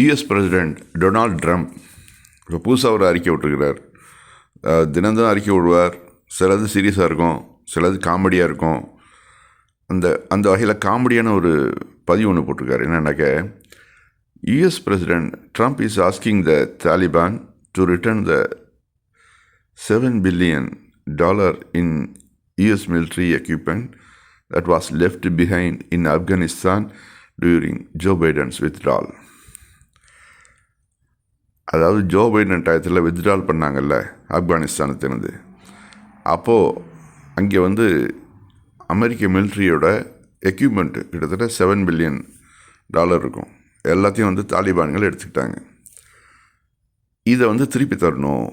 US president Donald Trump இப்போ புதுசாக ஒரு அறிக்கை விட்டுருக்கிறார். தினந்தான் அறிக்கை விடுவார். சிலது சீரியஸாக இருக்கும் சிலது காமெடியாக இருக்கும். அந்த அந்த வகையில் காமெடியான ஒரு பதிவு ஒன்று போட்டிருக்காரு. என்னென்னாக்க US president Trump is asking the Taliban to return the seven billion dollar in US military equipment that was left behind in Afghanistan during Joe Biden's withdrawal. அதாவது ஜோ பைடன் டயத்தில் வித்ட்ரால் பண்ணாங்கல்ல ஆப்கானிஸ்தானத்தினது. அப்போது அங்கே வந்து அமெரிக்க மிலிட்ரியோட எக்யூப்மெண்ட்டு கிட்டத்தட்ட செவன் பில்லியன் டாலர் இருக்கும். எல்லாத்தையும் வந்து தாலிபான்கள் எடுத்துக்கிட்டாங்க. இதை வந்து திருப்பி தரணும்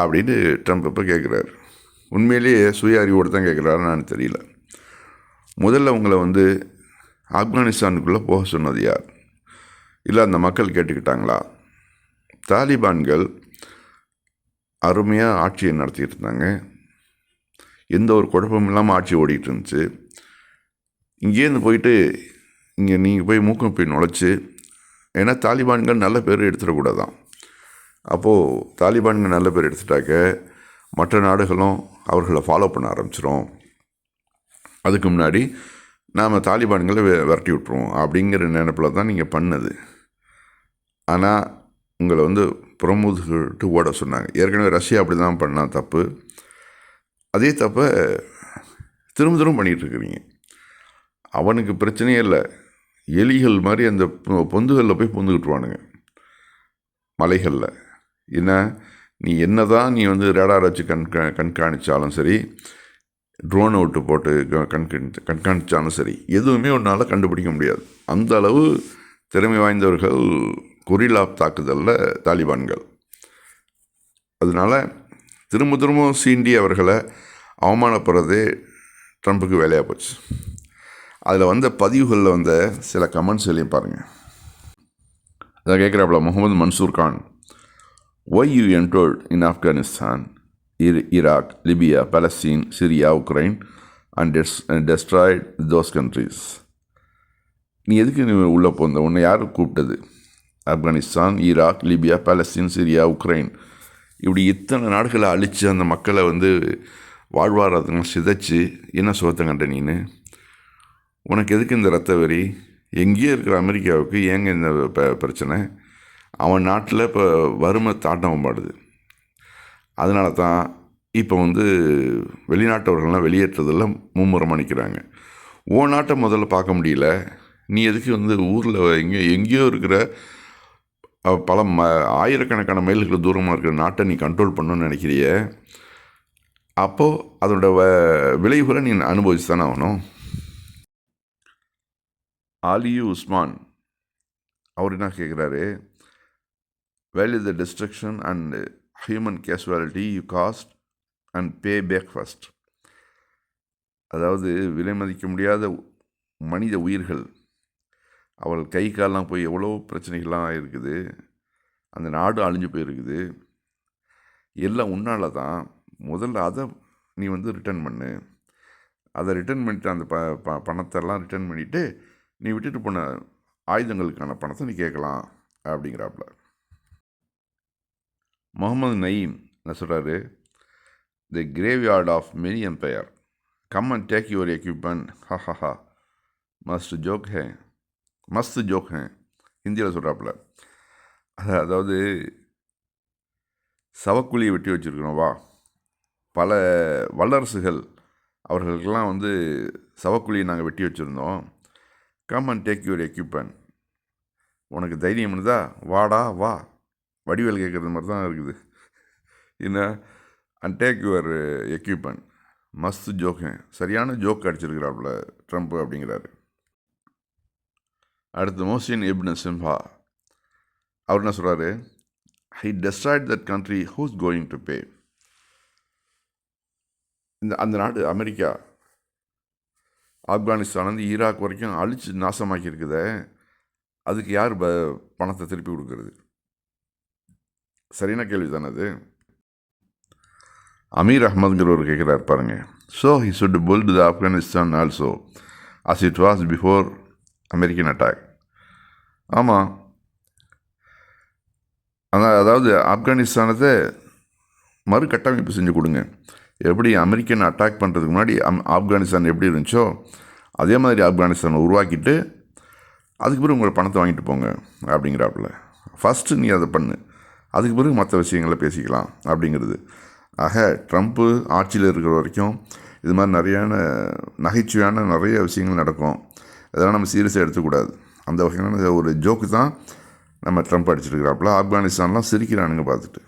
அப்படின்னு ட்ரம்ப் இப்போ கேட்குறாரு உண்மையிலேயே சுய அறிவோடு தான் கேட்குறாருன்னு தெரியல. முதல்ல உங்களை வந்து ஆப்கானிஸ்தானுக்குள்ளே போக சொன்னது யார்? இல்லை அந்த மக்கள் கேட்டுக்கிட்டாங்களா? தாலிபான்கள் அருமையாக ஆட்சியை நடத்திக்கிட்டு இருந்தாங்க எந்த ஒரு குழப்பமும் இல்லாமல் ஆட்சி ஓடிட்டு இருந்துச்சு இங்கேருந்து போயிட்டு இங்கே நீங்கள் போய் மூக்கம் போய் நுழைச்சி ஏன்னா தாலிபான்கள் நல்ல பேர் எடுத்துடக்கூடாதான். அப்போது தாலிபான்கள் நல்ல பேர் எடுத்துட்டாக்க மற்ற நாடுகளும் அவர்களை ஃபாலோ பண்ண ஆரம்பிச்சிடும் அதுக்கு முன்னாடி நாம் தாலிபான்களை விரட்டி விட்ருவோம் அப்படிங்கிற நினைப்பில் தான் நீங்கள் பண்ணது. ஆனால் உங்களை வந்து புறமுதுகிட்டு ஓட சொன்னாங்க. ஏற்கனவே ரஷ்யா அப்படி தான் பண்ணால் தப்பு. அதே தப்பை திரும்ப திரும்ப பண்ணிகிட்ருக்குறீங்க அவனுக்கு பிரச்சனையே இல்லை. எலிகள் மாதிரி அந்த பொந்துகளில் போய் பொந்துக்கிட்டுருவானுங்க மலைகளில். என்ன? நீ என்ன தான் நீ வந்து ரேடார் வச்சு கண்கா கண்காணித்தாலும் சரி ட்ரோனை விட்டு போட்டு க- கண்காணி கண்காணித்தாலும் சரி எதுவுமே உன்னால் கண்டுபிடிக்க முடியாது. அந்த அளவு திறமை வாய்ந்தவர்கள் கொரில்லா தாக்குதலில் தாலிபான்கள். அதனால திரும்ப திரும்ப சீண்டி அவர்களை அவமானப்படுறதே ட்ரம்ப்புக்கு வேலையாக போச்சு. அதில் வந்த பதிவுகளில் வந்த சில கமெண்ட்ஸ்களையும் பாருங்கள் அதை கேட்குறாப்புல Mohammed Mansoor Khan why you entered in Afghanistan இர் Iraq Libya Palestine Syria Ukraine and டெஸ் destroyed those countries நீ எதுக்கு நீ உள்ளே போந்த உன்னை யார் கூப்பிட்டது? Afghanistan Iraq Libya Palestine Syria Ukraine. இப்படி இத்தனை நாடுகளை அழித்து அந்த மக்களை வந்து வாழ்வாதாரத்தெல்லாம் சிதைச்சு என்ன சுகத்தை கண்ட நீனு? உனக்கு எதுக்கு இந்த ரத்த வெறி? எங்கேயோ இருக்கிற அமெரிக்காவுக்கு ஏங்க இந்த ப- பிரச்சனை? அவன் நாட்டில் இப்போ வறுமை தாட்டம் பாடுது. அதனால தான் இப்போ வந்து வெளிநாட்டவர்கள்லாம் வெளியேற்றதெல்லாம் மும்முரமாக நிற்கிறாங்க ஓ நாட்டை முதல்ல பார்க்க முடியல. நீ எதுக்கு வந்து ஊரில் எங்கேயோ எங்கேயோ இருக்கிற பல ம ஆயிரக்கணக்கான மைல்கள் தூரமாக இருக்கிற நாட்டை நீ கண்ட்ரோல் பண்ணணும்னு நினைக்கிறிய? அப்போது அதோட வ விளைவுகளை நீ அனுபவிச்சு தானே ஆகணும். ஆலியு உஸ்மான் அவர் என்ன கேட்குறாரு? Well is the destruction and human casualty you cost and pay back first அதாவது விலை மதிக்க முடியாத மனித உயிர்கள் அவள் கை காலெலாம் போய் எவ்வளோ பிரச்சனைகள்லாம் இருக்குது. அந்த நாடு அழிஞ்சு போயிருக்குது. எல்லாம் உன்னால தான். முதல்ல அதை நீ வந்து ரிட்டர்ன் பண்ணு. அதை ரிட்டர்ன் பண்ணிட்டு அந்த ப ப பணத்தெல்லாம் ரிட்டர்ன் பண்ணிவிட்டு நீ விட்டுட்டு போன ஆயுதங்களுக்கான பணத்தை நீ கேட்கலாம் அப்படிங்கிறாப்புல முகமது நயீம் என்ன சொல்கிறாரு the graveyard of many empire come and take your equipment ha ha ha must joke hey must joke இந்தியாவில் ஹிந்தியில் சொல்கிறாப்புல அதாவது சவக்குழியை வெட்டி வச்சுருக்கணும் வா. பல வல்லரசுகள் அவர்களுக்கெல்லாம் வந்து சவக்குழியை நாங்கள் வெட்டி வச்சுருந்தோம். Come and take your equipment உனக்கு தைரியம் இருந்தா வாடா வா. வடிவேல் கேட்குறது மாதிரி தான் இருக்குது. என்ன? And take your equipment மஸ்து joke சரியான ஜோக் அடிச்சிருக்கிறாப்புல ட்ரம்ப் அப்படிங்கிறாரு. அடுத்து மோசின் இப்னு சிம்ஹா. அவர் என்ன சொல்கிறாரு he destroyed that country who's going to pay இந்த அந்த நாடு அமெரிக்கா. ஆப்கானிஸ்தான்லேருந்து ஈராக் வரைக்கும் அழிச்சு நாசமாக்கி இருக்குத அதுக்கு யார் ப பணத்தை திருப்பி கொடுக்கறது? சரியான கேள்வி தானே அது? அமீர் ஒரு கேட்குறாரு பாருங்க. So he should build the Afghanistan also as it was before American attack ஆமாம் அதான் அதாவது ஆப்கானிஸ்தானத்தை மறுகட்டமைப்பு செஞ்சு கொடுங்க. எப்படி அமெரிக்கன் அட்டாக் பண்ணுறதுக்கு முன்னாடி அம் ஆப்கானிஸ்தான் எப்படி இருந்துச்சோ அதே மாதிரி ஆப்கானிஸ்தானை உருவாக்கிட்டு அதுக்கு பிறகு உங்களை பணத்தை வாங்கிட்டு போங்க அப்படிங்கிறாப்புல. ஃபஸ்ட்டு நீ அதை பண்ணு. அதுக்கு பிறகு மற்ற விஷயங்களை பேசிக்கலாம் அப்படிங்கிறது. ஆக ட்ரம்ப்பு ஆட்சியில் இருக்கிற வரைக்கும் இது மாதிரி நிறையான நகைச்சுவையான நிறைய விஷயங்கள் நடக்கும். அதெல்லாம் நம்ம சீரியஸாக எடுத்துக்கூடாது அந்த வகையான ஒரு ஜோக்கு தான் நம்ம ட்ரம்ப் அடிச்சிருக்கிறாப்புல. ஆப்கானிஸ்தான்லாம் சிரிக்கிறானுங்க பார்த்துட்டு.